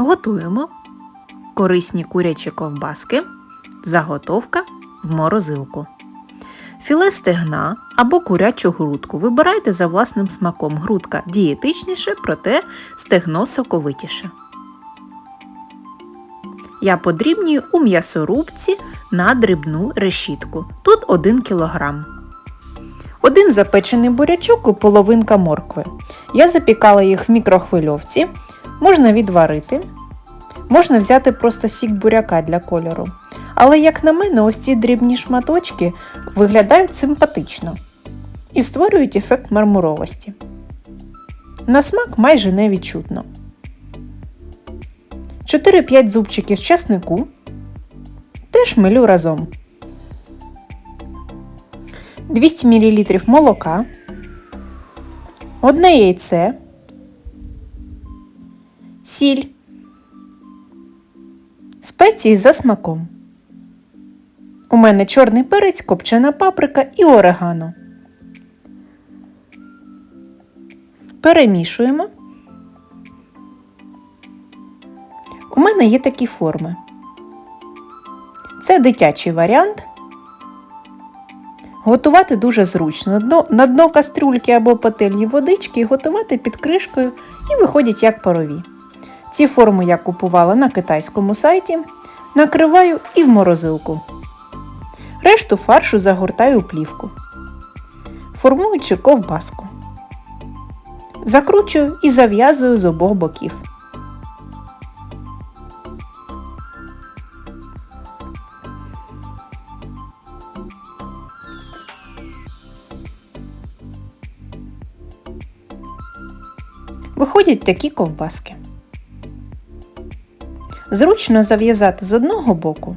Готуємо корисні курячі ковбаски, заготовка в морозилку. Філе стегна або курячу грудку вибирайте за власним смаком. Грудка дієтичніше, проте стегно соковитіше. Я подрібнюю у м'ясорубці на дрібну решітку. Тут 1 кг. Один запечений бурячок і половинка моркви. Я запікала їх в мікрохвильовці. Можна відварити. Можна взяти просто сік буряка для кольору. Але, як на мене, ось ці дрібні шматочки виглядають симпатично і створюють ефект мармуровості. На смак майже невідчутно. 4-5 зубчиків часнику теж милю разом. 200 мл молока, одне яйце, сіль, спеції за смаком. У мене чорний перець, копчена паприка і орегано. Перемішуємо. У мене є такі форми. Це дитячий варіант. Готувати дуже зручно. На дно кастрюльки або пательні водички готувати під кришкою і виходять як парові. Ці форми я купувала на китайському сайті, накриваю і в морозилку. Решту фаршу загортаю у плівку, формуючи ковбаску. Закручую і зав'язую з обох боків. Виходять такі ковбаски. Зручно зав'язати з одного боку,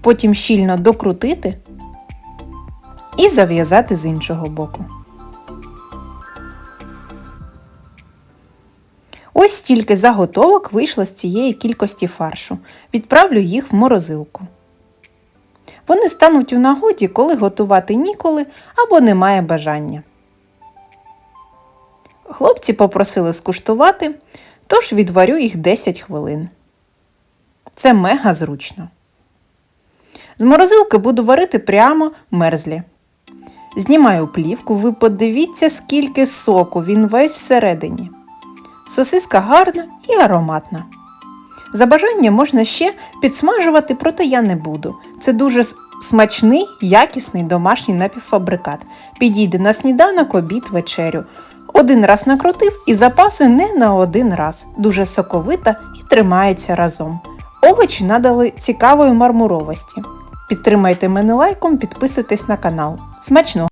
потім щільно докрутити і зав'язати з іншого боку. Ось стільки заготовок вийшло з цієї кількості фаршу. Відправлю їх в морозилку. Вони стануть у нагоді, коли готувати ніколи або немає бажання. Хлопці попросили скуштувати, тож відварю їх 10 хвилин. Це мега зручно. З морозилки буду варити прямо мерзлі. Знімаю плівку, ви подивіться, скільки соку, він весь всередині. Сосиска гарна і ароматна. За бажанням можна ще підсмажувати, проте я не буду. Це дуже смачний, якісний домашній напівфабрикат. Підійде на сніданок, обід, вечерю. Один раз накрутив і запаси не на один раз. Дуже соковита і тримається разом. Овочі надали цікавої мармуровості. Підтримайте мене лайком, підписуйтесь на канал. Смачного!